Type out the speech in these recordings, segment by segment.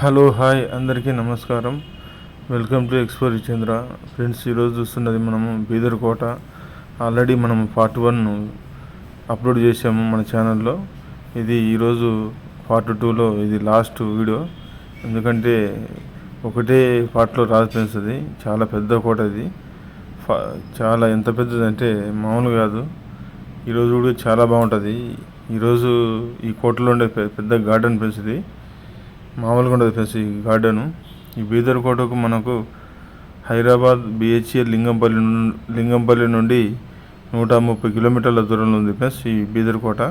Hello hi అందరికీ నమస్కారం. Welcome to explore Chandra friends ఈరోజు చూస్తున్నది మనము బీదర్ కోట. ఆల్రెడీ మనం పార్ట్ వన్ అప్లోడ్ చేసాము మన ఛానల్లో. ఇది ఈరోజు పార్ట్ టూలో ఇది లాస్ట్ వీడియో. ఎందుకంటే ఒకటే పార్ట్లో రాజు పెంచుతుంది చాలా పెద్ద కోట ఇది. చాలా ఎంత పెద్దదంటే మామూలు కాదు. ఈరోజు కూడా చాలా బాగుంటుంది. ఈరోజు ఈ కోటలో ఉండే పెద్ద గార్డెన్ పెంచుది. మామూలుగా ఉండదు ఫ్రెండ్స్ ఈ గార్డెను. ఈ బీదర్ కోటకు మనకు హైదరాబాద్ బిహెచ్ఎల్ లింగంపల్లి లింగంపల్లి నుండి నూట ముప్పై కిలోమీటర్ల దూరంలో ఉంది ప్లస్ ఈ బీదర్ కోట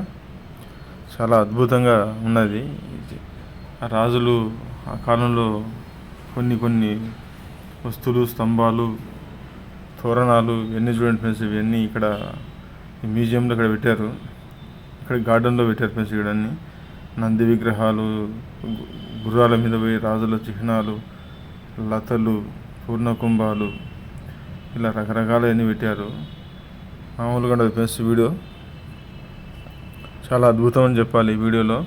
చాలా అద్భుతంగా ఉన్నది. ఆ రాజులు ఆ కాలంలో కొన్ని కొన్ని వస్తువులు స్తంభాలు తోరణాలు ఇవన్నీ చూడండి ఫ్రెండ్స్ ఇవన్నీ ఇక్కడ ఈ మ్యూజియంలో ఇక్కడ పెట్టారు. ఇక్కడ గార్డెన్లో పెట్టారు ఫ్రెండ్స్ ఇక్కడన్నీ నంది విగ్రహాలు గుర్రాల మీద పోయి రాజుల చిహ్నాలు లతలు పూర్ణకుంభాలు ఇలా రకరకాలవన్నీ పెట్టారు. మామూలుగా ఉండదు ఫ్రెండ్స్ వీడియో. చాలా అద్భుతం అని చెప్పాలి ఈ వీడియోలో.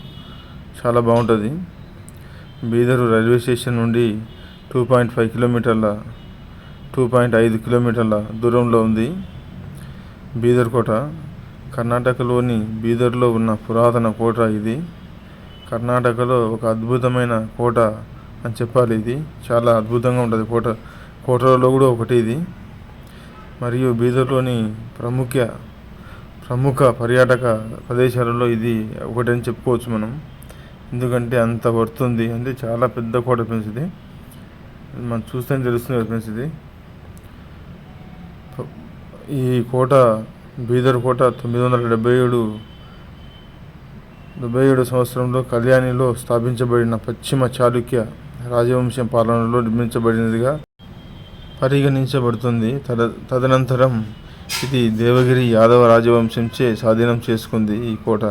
చాలా బాగుంటుంది. బీదర్ రైల్వే స్టేషన్ నుండి టూ పాయింట్ ఫైవ్ కిలోమీటర్ల టూ పాయింట్ ఐదు కిలోమీటర్ల దూరంలో ఉంది బీదర్ కోట. కర్ణాటకలోని బీదర్లో ఉన్న పురాతన కోట ఇది. కర్ణాటకలో ఒక అద్భుతమైన కోట అని చెప్పాలి ఇది. చాలా అద్భుతంగా ఉంటుంది కోట. కోటలలో కూడా ఒకటి ఇది. మరియు బీదర్లోని ప్రముఖ ప్రముఖ పర్యాటక ప్రదేశాలలో ఇది ఒకటి అని చెప్పుకోవచ్చు మనం. ఎందుకంటే అంత వర్తుంది అంటే చాలా పెద్ద కోట ఫ్రెండ్స్ ఇది. మనం చూస్తే తెలుస్తుంది కదా ఫ్రెండ్స్ ఇది. ఈ కోట బీదర్ కోట తొమ్మిది వందల డెబ్బై ఏడు డెబ్బై ఏడు సంవత్సరంలో కళ్యాణిలో స్థాపించబడిన పశ్చిమ చాళుక్య రాజవంశం పాలనలో నిర్మించబడినదిగా పరిగణించబడుతుంది. తద తదనంతరం ఇది దేవగిరి యాదవ రాజవంశంచే స్వాధీనం చేసుకుంది ఈ కోట.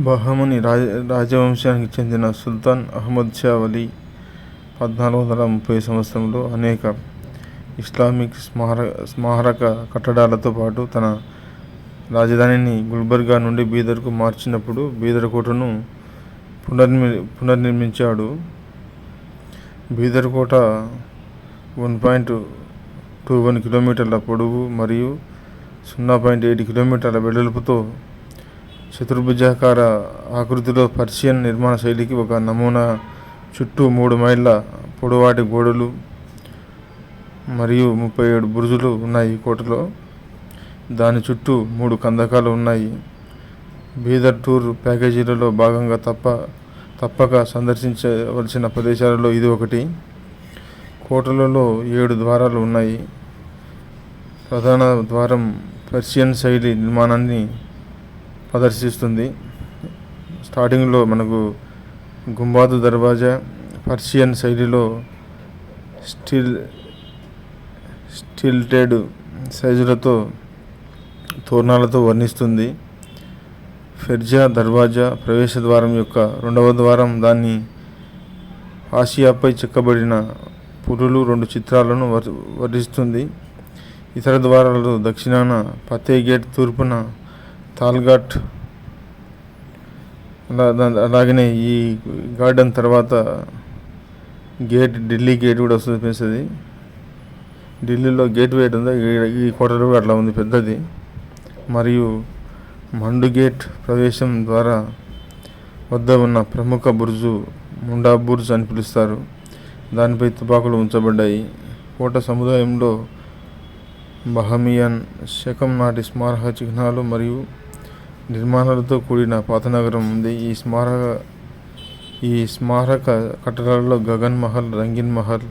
బహమని రాజ రాజవంశానికి చెందిన సుల్తాన్ అహ్మద్ షా అలీ పద్నాలుగు వందల ముప్పై సంవత్సరంలో అనేక ఇస్లామిక్ స్మారక స్మారక కట్టడాలతో పాటు తన రాజధానిని గుల్బర్గా నుండి బీదర్కు మార్చినప్పుడు బీదర్ కోటను పునర్మి పునర్నిర్మించాడు. బీదర్ కోట వన్ పాయింట్ టూ వన్ కిలోమీటర్ల పొడవు మరియు సున్నా పాయింట్ ఎయిట్ కిలోమీటర్ల వెడల్పుతో చతుర్భుజాకార ఆకృతిలో పర్షియన్ నిర్మాణ శైలికి ఒక నమూనా చుట్టూ మూడు మైళ్ళ పొడవాటి గోడలు మరియు ముప్పై ఏడు బురుజులు ఉన్నాయి ఈ కోటలో. దాని చుట్టూ మూడు కందకాలు ఉన్నాయి. బీదర్ టూర్ ప్యాకేజీలలో భాగంగా తప్ప తప్పక సందర్శించవలసిన ప్రదేశాలలో ఇది ఒకటి. కోటలలో ఏడు ద్వారాలు ఉన్నాయి. ప్రధాన ద్వారం పర్షియన్ శైలి నిర్మాణాన్ని ప్రదర్శిస్తుంది. స్టార్టింగ్లో మనకు గుంబాదు దర్వాజా పర్షియన్ శైలిలో స్టీల్ స్టిల్టెడ్ సైజులతో తోరణాలతో వర్ణిస్తుంది. ఫెర్జా దర్వాజా ప్రవేశ ద్వారం యొక్క రెండవ ద్వారం దాన్ని ఆసియాపై చెక్కబడిన పురులు రెండు చిత్రాలను వర్- వర్ణిస్తుంది. ఇతర ద్వారాలు దక్షిణాన పతే గేట్ తూర్పున తాల్ఘాట్ అలా అలాగనే ఈ గార్డెన్ తర్వాత గేట్ ఢిల్లీ గేట్ కూడా వస్తుంది. పెంచుతుంది ఢిల్లీలో గేట్ వేయడం ఈ- కోటలు కోటలో అట్లా ఉంది. పెద్దది. మరియు మండుగేట్ ప్రవేశం ద్వారా వద్ద ఉన్న ప్రముఖ బుర్జు ముండా బుర్జ్ అని పిలుస్తారు. దానిపై తుపాకులు ఉంచబడ్డాయి. కోట సముదాయంలో బహమియన్ శకం నాటి స్మారక చిహ్నాలు మరియు నిర్మాణాలతో కూడిన పాత నగరం ఉంది. ఈ స్మారక ఈ స్మారక కట్టడాలలో గగన్ మహల్ రంగిన్ మహల్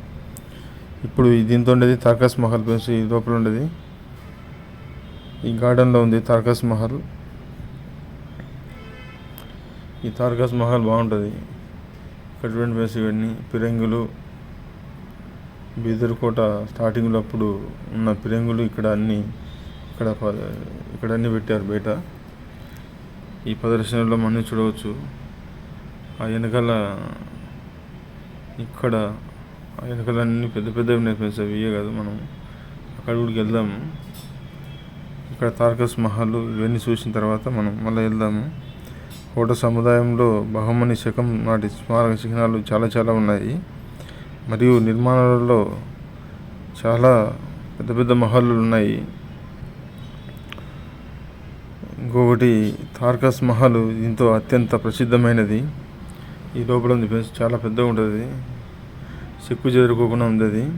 ఇప్పుడు దీంతో ఉండేది తార్కస్ మహల్ ప్లస్ లోపల ఉండేది. ఈ గార్డెన్లో ఉంది తార్కస్ మహల్. ఈ తార్కస్ మహల్ బాగుంటుంది. ఇక్కడ చూడండి ప్లేస్ ఇవన్నీ పిరంగులు. బీదర్కోట స్టార్టింగ్లో అప్పుడు ఉన్న పిరంగులు ఇక్కడ అన్ని ఇక్కడ ప- ఇక్కడ అన్ని పెట్టారు బయట. ఈ ప్రదర్శనలో మనం చూడవచ్చు. ఆ వెనకాల ఇక్కడ ఆ వెనకాల అన్ని పెద్ద పెద్దవి ఉన్నాయి ఫ్రెండ్స్ అవి ఇవే కాదు మనం. అక్కడ కూడా వెళ్దాము ఇక్కడ తారకస్ మహల్ ఇవన్నీ చూసిన తర్వాత మనం మళ్ళీ వెళ్దాము. కోట సముదాయంలో బహుమని శకం నాటి స్మారక చిహ్నాలు చాలా చాలా ఉన్నాయి. మరియు నిర్మాణాలలో చాలా పెద్ద పెద్ద మహల్లు ఉన్నాయి. ఇంకొకటి తార్కస్ మహల్ దీంతో అత్యంత ప్రసిద్ధమైనది. ఈ లోపల ఉంది చాలా పెద్దగా ఉంటుంది. సిక్కు చేరుకోకుండా ఉంది అది.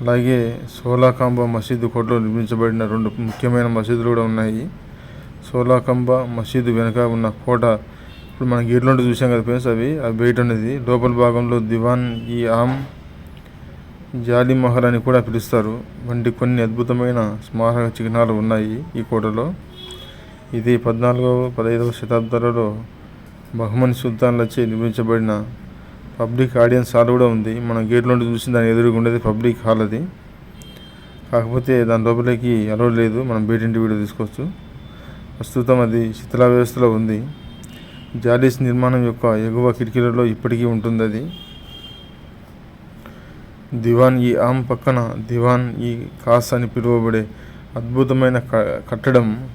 అలాగే సోలాకాంబ మసీదు కోటలో నిర్మించబడిన రెండు ముఖ్యమైన మసీదులు కూడా ఉన్నాయి. సోలాకంబ మసీదు వెనక ఉన్న కోట ఇప్పుడు మన గేట్లో చూసాం కదా ఫ్రెండ్స్ అవి అవి బయట ఉన్నది. లోపల భాగంలో దివాన్ ఈ ఆమ్ జాలి మహల్ అని కూడా పిలుస్తారు. వంటి కొన్ని అద్భుతమైన స్మారక చిహ్నాలు ఉన్నాయి ఈ కోటలో. ఇది పద్నాలుగవ పదహైదవ శతాబ్దాలలో బహుమన్ సుల్తాన్లచే నిర్మించబడిన పబ్లిక్ ఆడియన్స్ హాల్ కూడా ఉంది. మన గేట్లో నుండి చూసి దాని ఎదురుగా ఉండేది పబ్లిక్ హాల్ అది. కాకపోతే దాని లోపలికి అలౌ లేదు. మనం బేటింటి వీడియో తీసుకోవచ్చు. ప్రస్తుతం అది శిథిల వ్యవస్థలో ఉంది. జాలీస్ నిర్మాణం యొక్క ఎగువ కిటికీలలో ఇప్పటికీ ఉంటుంది అది. దివాన్ ఈ ఆమ్ పక్కన దివాన్ ఈ కాస్ అని పిలువబడే అద్భుతమైన క- కట్టడం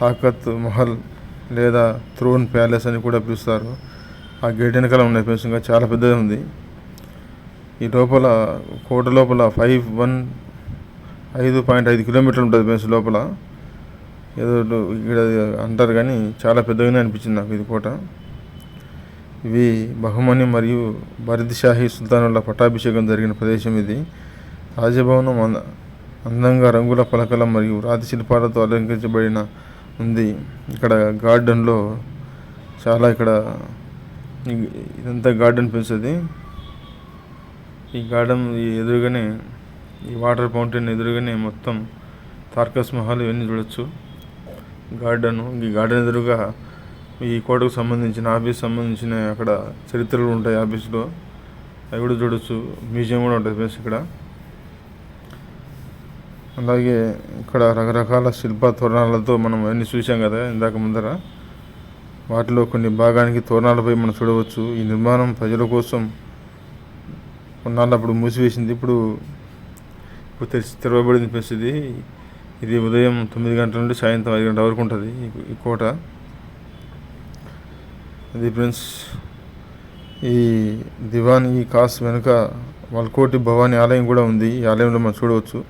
తాకత్ మహల్ లేదా థ్రోన్ ప్యాలెస్ అని కూడా పిలుస్తారు. ఆ గేట్ వెనకాల ఉన్న ప్లేస్ ఇంకా చాలా పెద్దగా ఉంది. ఈ లోపల కోట లోపల ఫైవ్ వన్ ఐదు పాయింట్ ఐదు కిలోమీటర్లు ఉంటుంది ప్లేస్ లోపల. ఏదో ఇక్కడ అంటారు కానీ చాలా పెద్దగానే అనిపించింది నాకు ఇది కోట. ఇవి బహుమని మరియు భరద్షాహి సుల్తానుల పట్టాభిషేకం జరిగిన ప్రదేశం ఇది. రాజభవనం అంద అందంగా రంగుల పలకల మరియు రాతి శిల్పాలతో అలంకరించబడిన ఉంది. ఇక్కడ గార్డెన్లో చాలా ఇక్కడ ఇదంతా గార్డెన్ పెంచుతుంది ఈ గార్డెన్ ఈ ఎదురుగానే ఈ వాటర్ ఫౌంటైన్ ఎదురుగానే మొత్తం తార్కస్ మహల్ ఇవన్నీ చూడొచ్చు. గార్డెన్ ఈ గార్డెన్ ఎదురుగా ఈ కోటకు సంబంధించిన ఆఫీస్ సంబంధించిన అక్కడ చరిత్రలు ఉంటాయి ఆఫీస్లో. అవి కూడా చూడొచ్చు. మ్యూజియం కూడా ఉంటుంది ప్లేస్ ఇక్కడ. అలాగే ఇక్కడ రకరకాల శిల్ప తోరణాలతో మనం అన్ని చూసాం కదా ఇందాక ముందర. వాటిలో కొన్ని భాగానికి తోరణాలపై మనం చూడవచ్చు. ఈ నిర్మాణం ప్రజల కోసం కొన్నాళ్ళప్పుడు మూసివేసింది. ఇప్పుడు ఇప్పుడు తెరిచి తెరవబడింది పరిస్థితి ఇది ఉదయం తొమ్మిది గంటల నుండి సాయంత్రం ఐదు గంటల వరకు ఉంటుంది ఈ- ఈ కోట. అది ఫ్రెండ్స్ ఈ దివాన్ ఈ కాస్ వెనుక వల్కోటి భవానీ ఆలయం కూడా ఉంది. ఈ ఆలయంలో మనం చూడవచ్చు.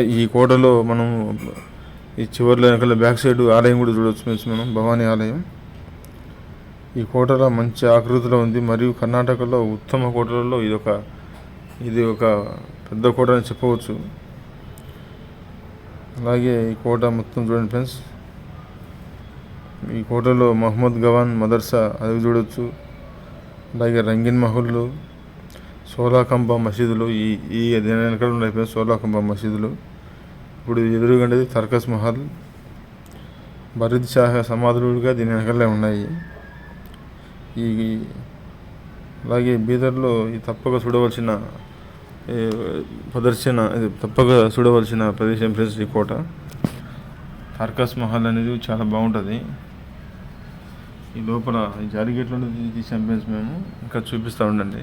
ఈ కోటలో మనం ఈ చివరిలో వెనకాల బ్యాక్ సైడ్ ఆలయం కూడా చూడవచ్చు ఫ్రెండ్స్ మనం భవానీ ఆలయం. ఈ కోటలో మంచి ఆకృతిలో ఉంది. మరియు కర్ణాటకలో ఉత్తమ కోటలలో ఇది ఒక ఇది ఒక పెద్ద కోట అని చెప్పవచ్చు. అలాగే ఈ కోట మొత్తం చూడండి ఫ్రెండ్స్. ఈ కోటలో మహమ్మద్ గవాన్ మదర్సా అది చూడొచ్చు. అలాగే రంగిన్ మహల్లు సోలాకంబ మసీదులు ఈ ఈ దీని వెనకాల ఉన్నాయి ఫ్రెండ్స్ సోలాకంబ మసీదులు. ఇప్పుడు ఎదురుగండేది తర్కస్ మహల్. బరిద్ షాహ సమాధులుగా దీని వెనకాలే ఉన్నాయి. ఈ అలాగే బీదర్లో ఈ తప్పక చూడవలసిన ప్రదర్శన ఇది తప్పక చూడవలసిన ప్రదేశం ఫ్రెండ్స్ ఈ కోట. తార్కాస్ మహల్ అనేది చాలా బాగుంటుంది. ఈ లోపల ఈ జాలిగేట్లో తీసాం ఫ్రెండ్స్ మేము. ఇంకా చూపిస్తూ ఉండండి.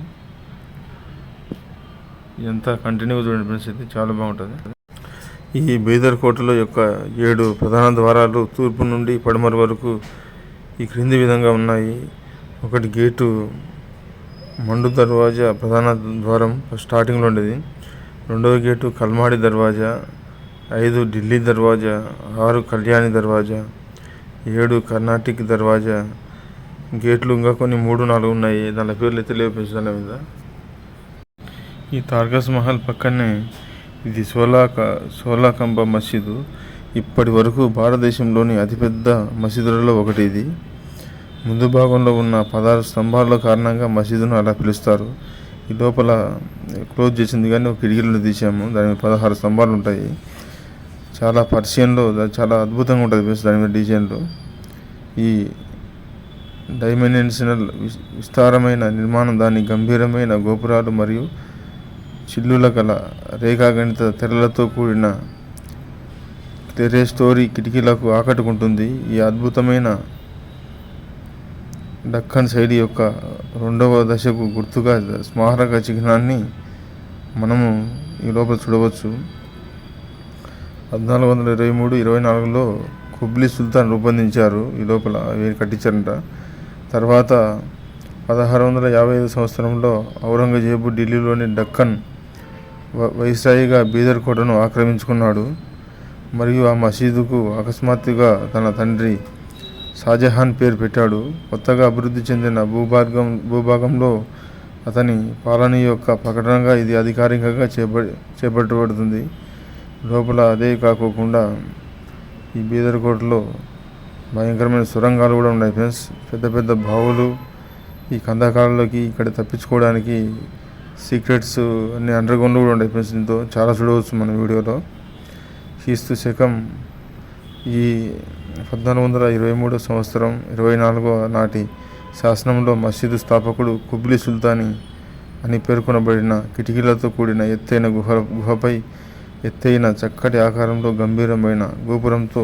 ఇదంతా కంటిన్యూగా చూడండి ఫ్రెండ్స్ ఇది చాలా బాగుంటుంది. ఈ బీదర్ కోటలో యొక్క ఏడు ప్రధాన ద్వారాలు తూర్పు నుండి పడమర వరకు ఈ క్రింది విధంగా ఉన్నాయి. ఒకటి గేటు మండు దర్వాజా ప్రధాన ద్వారం స్టార్టింగ్లో ఉండేది. రెండవ గేటు కల్మాడి దర్వాజా ఐదు ఢిల్లీ దర్వాజా ఆరు కళ్యాణి దర్వాజా ఏడు కర్ణాటిక్ దర్వాజా. గేట్లు ఇంకా కొన్ని మూడు నాలుగు ఉన్నాయి. దాని పేర్లు అయితే లేవు మీద. ఈ తార్గస్ మహల్ పక్కనే ఇది సోలాక సోలాకంబ మసీదు. ఇప్పటి వరకు భారతదేశంలోని అతిపెద్ద మసీదులలో ఒకటి ఇది. ముందు భాగంలో ఉన్న పదహారు స్తంభాల కారణంగా మసీదును అలా పిలుస్తారు. ఈ లోపల క్లోజ్ చేసింది కానీ ఒక కిటికీలను తీసాము దాని మీద పదహారు స్తంభాలు ఉంటాయి. చాలా పర్షియన్లో చాలా అద్భుతంగా ఉంటుంది ఫ్రెండ్స్ దాని మీద డిజైన్లో. ఈ డైమెన్షనల్ విస్తారమైన నిర్మాణం దాని గంభీరమైన గోపురాలు మరియు చిల్లుల గల రేఖాగణిత తెరలతో కూడిన తెరే స్టోరీ కిటికీలకు ఆకట్టుకుంటుంది. ఈ అద్భుతమైన దక్కన్ శైలి యొక్క రెండవ దశకు గుర్తుగా స్మారక చిహ్నాన్ని మనము ఈ లోపల చూడవచ్చు. పద్నాలుగు వందల ఇరవై మూడు ఇరవై నాలుగులో కుబ్లీ సుల్తాన్ రూపొందించారు. ఈ లోపల అవి కట్టించారంట. తర్వాత పదహారు వందల యాభై ఐదు సంవత్సరంలో ఔరంగజేబు ఢిల్లీలోని డక్కన్ వ- వైస్రాయిగా బీదర్ కోటను ఆక్రమించుకున్నాడు. మరియు ఆ మసీదుకు అకస్మాత్తుగా తన తండ్రి షాజహాన్ పేరు పెట్టాడు. కొత్తగా అభివృద్ధి చెందిన భూభాగం భూభాగంలో అతని పాలన యొక్క ప్రకటనగా ఇది అధికారికంగా చేప చేపట్టబడుతుంది. లోపల అదే కాకోకుండా ఈ బీదర్కోటలో భయంకరమైన సొరంగాలు కూడా ఉన్నాయి ఫ్రెండ్స్. పెద్ద పెద్ద బావులు ఈ కందకాలలోకి ఇక్కడ తప్పించుకోవడానికి సీక్రెట్స్ అన్ని అండర్గ్రౌండ్ కూడా ఉన్నాయి ఫ్రెండ్స్ దీంతో. చాలా చూడవచ్చు మన వీడియోలో. క్రీస్తు శకం ఈ పద్నాలుగు వందల ఇరవై మూడో సంవత్సరం ఇరవై నాలుగో నాటి శాసనంలో మసీదు స్థాపకుడు కుబ్లీ సుల్తానీ అని పేర్కొనబడిన కిటికీలతో కూడిన ఎత్తైన గుహ గుహపై ఎత్తైన చక్కటి ఆకారంలో గంభీరమైన గోపురంతో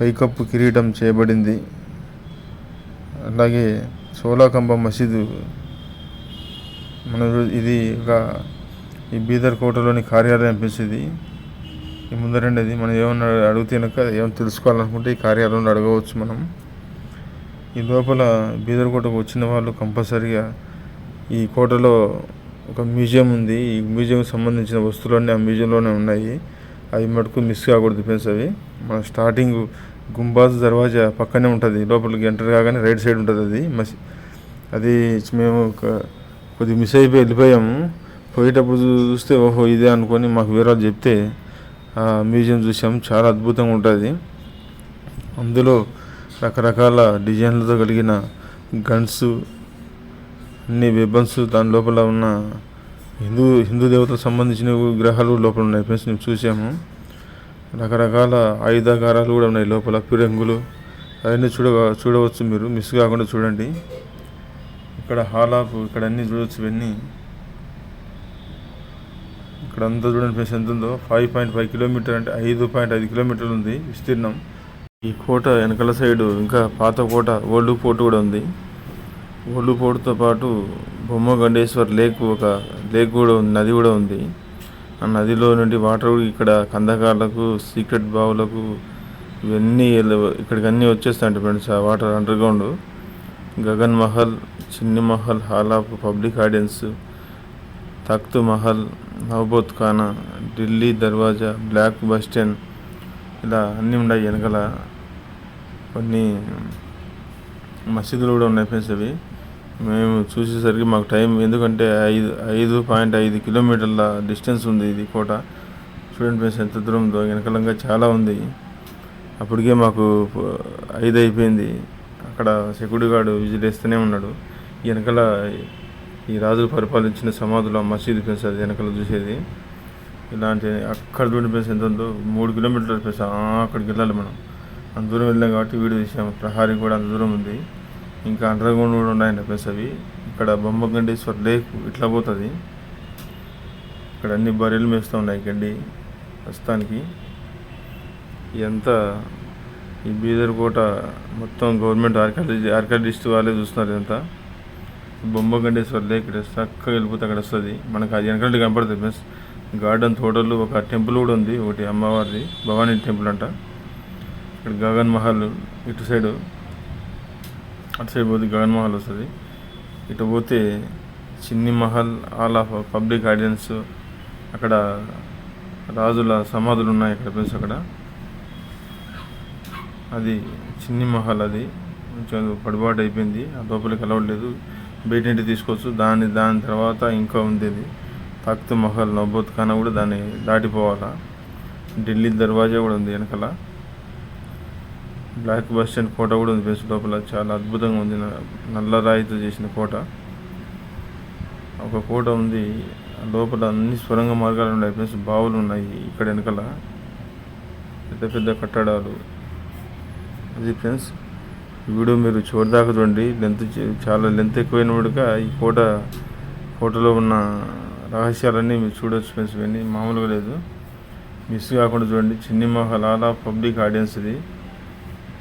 పైకప్పు కిరీటం చేయబడింది. అలాగే సోలాకంబ మసీదు మన ఇది ఒక ఈ బీదర్ కోటలోని కార్యాలయం పిలిచింది ఈ ముందరండి మనం ఏమన్నా అడిగితే కనుక ఏమైనా తెలుసుకోవాలనుకుంటే ఈ కార్యాలయంలో అడగవచ్చు మనం. ఈ లోపల బీదర్ కోటకు వచ్చిన వాళ్ళు కంపల్సరిగా ఈ కోటలో ఒక మ్యూజియం ఉంది. ఈ మ్యూజియంకి సంబంధించిన వస్తువులన్నీ ఆ మ్యూజియంలోనే ఉన్నాయి. అవి మటుకు మిస్ కాకూడదు ఫ్రెండ్స్ అవి. మన స్టార్టింగ్ గుంబాజ్ దర్వాజా పక్కనే ఉంటుంది. లోపలికి ఎంటర్ కాగానే రైట్ సైడ్ ఉంటుంది అది. మసి అది మేము ఒక కొద్దిగా మిస్ అయిపోయి వెళ్ళిపోయాము. పోయేటప్పుడు చూస్తే ఓహో ఇదే అనుకొని మాకు వివరాలు చెప్తే మ్యూజియం చూసాము చాలా అద్భుతంగా ఉంటుంది. అందులో రకరకాల డిజైన్లతో కలిగిన గన్స్ అన్ని వెపన్స్ దాని లోపల ఉన్న హిందూ హిందూ దేవతలకు సంబంధించిన విగ్రహాలు లోపల ఉన్నాయి ఫ్రెండ్స్ మేము చూసాము. రకరకాల ఆయుధాగారాలు కూడా ఉన్నాయి లోపల పిరంగులు అవన్నీ చూడ చూడవచ్చు మీరు. మిస్ కాకుండా చూడండి. ఇక్కడ హాల్ ఆఫ్ ఇక్కడ అన్నీ చూడవచ్చు ఇవన్నీ. ఇక్కడ అంతా చూడండి ఫ్రెండ్స్ ఎంత ఉందో ఫైవ్ పాయింట్ ఫైవ్ కిలోమీటర్ అంటే ఐదు పాయింట్ ఐదు కిలోమీటర్లు ఉంది విస్తీర్ణం. ఈ కోట వెనకాల సైడు ఇంకా పాత కోట ఓల్డ్ ఫోర్ట్ కూడా ఉంది. ఓల్డ్ ఫోర్ట్తో పాటు బొమ్మ గండేశ్వర్ లేక్ ఒక లేక్ కూడా ఉంది నది కూడా ఉంది. ఆ నదిలో నుండి వాటర్ ఇక్కడ కందకాలకు సీక్రెట్ బావులకు ఇవన్నీ ఇక్కడికి అన్నీ వచ్చేస్తాయంట ఫ్రెండ్స్ ఆ water underground Gagan Mahal Chini Mahal hall of public audience Takht Mahal Naubat Khana Delhi Darwaza block bus stand ఇలా అన్నీ ఉన్నాయి వెనకాల. కొన్ని మసీదులు కూడా ఉన్నాయి ఫ్రెండ్స్ అవి. మేము చూసేసరికి మాకు టైం ఎందుకంటే ఐదు ఐదు పాయింట్ ఐదు కిలోమీటర్ల డిస్టెన్స్ ఉంది ఇది కోట. చూడండి ఫ్రెండ్స్ ఎంత దూరంతో వెనకలంగా చాలా ఉంది. అప్పటికే మాకు ఐదు అయిపోయింది అక్కడ సెక్యూరిటీ గార్డు విజిట్ వేస్తూనే ఉన్నాడు. వెనకాల ఈ రాజులు పరిపాలించిన సమాధులు మసీదు ప్లేస్ అది వెనకాల చూసేది. ఇలాంటి అక్కడ చూడండి ప్లేస్ ఎంత ఉందో మూడు కిలోమీటర్లు ప్లేస్. అక్కడికి వెళ్ళాలి మనం. అంత దూరం వెళ్ళాం కాబట్టి వీడియో తీసాము. ప్రహారీ కూడా అంత దూరం ఉంది. ఇంకా అండర్ గ్రౌండ్ కూడా ఉన్నాయండి ప్లేస్ అవి. ఇక్కడ బొమ్మగండేశ్వర్ లేక్ ఇట్లా పోతుంది. ఇక్కడ అన్ని బర్రెలు మేస్తూ ఉన్నాయి గడ్డి ప్రస్తుతానికి. ఎంత ఈ బీదర్ కోట మొత్తం గవర్నమెంట్ ఆర్కాలజీ ఆర్కాలజిస్ట్ వాళ్ళే చూస్తున్నారు ఇదంతా. బొమ్మ గండేశ్వర్లే ఇక్కడ చక్కగా వెళ్ళిపోతే అక్కడ వస్తుంది. మనకు అది వెనకాల కనపడుతుంది ప్లస్ గార్డెన్ తోటలు ఒక టెంపుల్ కూడా ఉంది ఒకటి అమ్మవారిది భవానీ టెంపుల్ అంట. ఇక్కడ గగన్ మహల్ ఇటు సైడు అటు సైడ్ పోతే గగన్ మహల్ వస్తుంది. ఇటు పోతే Chini Mahal all of public audience అక్కడ రాజుల సమాధులు ఉన్నాయి అక్కడ ప్లేస్ అక్కడ. అది చిన్ని మహల్ అది. కొంచెం పడిబాటు అయిపోయింది ఆ లోపలికి అలవట్లేదు బీటింటి తీసుకోవచ్చు. దాని దాని తర్వాత ఇంకా ఉంది అది తఖ్త్ మహల్ నవబోత్ ఖానా కూడా దాన్ని దాటిపోవాలా. ఢిల్లీ దర్వాజా కూడా ఉంది వెనకాల. బ్లాక్ బస్ స్టాండ్ కోట కూడా ఉంది ప్లేస్ లోపల. చాలా అద్భుతంగా ఉంది. న- నల్ల రాయితో చేసిన కోట. ఒక కోట ఉంది. లోపల అన్ని స్వరంగ మార్గాలు ఉన్నాయి ప్లస్ బావులు ఉన్నాయి ఇక్కడ వెనకాల. పెద్ద పెద్ద కట్టడాలు. అది ఫ్రెండ్స్ ఈ వీడియో మీరు చూడదాకా చూడండి. లెంత్ చే- చాలా లెంత్ ఎక్కువైన వాడుక ఈ కోట కోటలో ఉన్న రహస్యాలన్నీ మీరు చూడొచ్చు ఫ్రెండ్స్ ఇవన్నీ. మామూలుగా లేదు. మిస్ కాకుండా చూడండి. చిన్ని మహల్ ఆల్ పబ్లిక్ ఆడియన్స్ ఇది.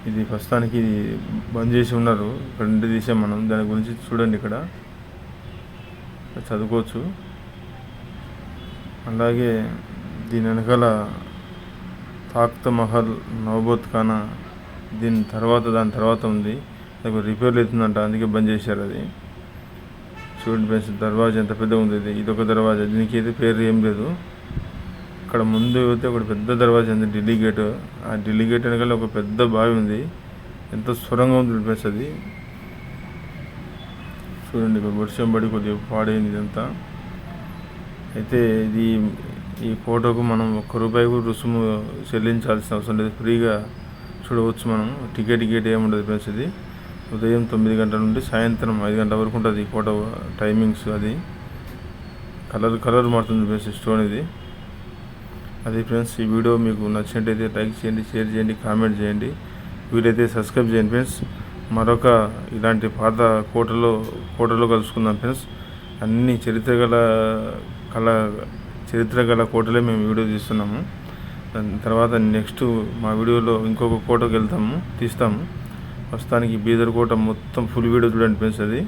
ఇది ప్రస్తుతానికి బంద్ చేసి ఉన్నారు. ఇక్కడ నుండి తీసాం మనం. దాని గురించి చూడండి ఇక్కడ. చదువుకోవచ్చు. అలాగే దీని వెనకాల తాక్త మహల్ నవబోత్ ఖానా దీని తర్వాత దాని తర్వాత ఉంది. అది రిపేర్లు అవుతుందంట అందుకే బంద్ చేశారు అది. చూడండి ఫ్రెండ్స్ దర్వాజా ఎంత పెద్దగా ఉంది ఇది. ఇదొక దర్వాజా దీనికి అయితే పేరు ఏం లేదు. ఇక్కడ ముందు అయితే ఒకటి పెద్ద దర్వాజా ఉంది ఢిల్లీ గేట్. ఆ ఢిల్లీ గేట్ వెనకాల ఒక పెద్ద బావి ఉంది. ఎంత సొరంగం ఉంది ఫ్రెండ్స్ అది. చూడండి వర్షం పడి కొద్దిగా పాడైంది ఇదంతా. అయితే ఇది ఈ ఫోటోకు మనం ఒక్క రూపాయి కూడా రుసుము చెల్లించాల్సిన అవసరం లేదు. ఫ్రీగా చూడవచ్చు మనం టికెట్ టికెట్ ఏముండదు ఫ్రెండ్స్ ఇది. ఉదయం తొమ్మిది గంటల నుండి సాయంత్రం ఐదు గంటల వరకు ఉంటుంది కోట ఫోటో టైమింగ్స్ అది. కలర్ కలర్ మారుతుంది ఫ్రెండ్స్ స్టోన్ ఇది. అది ఫ్రెండ్స్ ఈ వీడియో మీకు నచ్చినట్టయితే లైక్ చేయండి షేర్ చేయండి కామెంట్ చేయండి. వీలైతే సబ్స్క్రైబ్ చేయండి ఫ్రెండ్స్. మరొక ఇలాంటి పాత కోటలో కోటలో కలుసుకుందాం ఫ్రెండ్స్. అన్ని చరిత్ర గల కళ చరిత్ర గల కోటలే మేము వీడియో తీస్తున్నాము. దాని తర్వాత నెక్స్ట్ మా వీడియోలో ఇంకొక కోటకు వెళ్తాము తీస్తాము. ప్రస్తుతానికి బీదర్ కోట మొత్తం ఫుల్ వీడియో చూడండి ఫ్రెండ్స్ అది.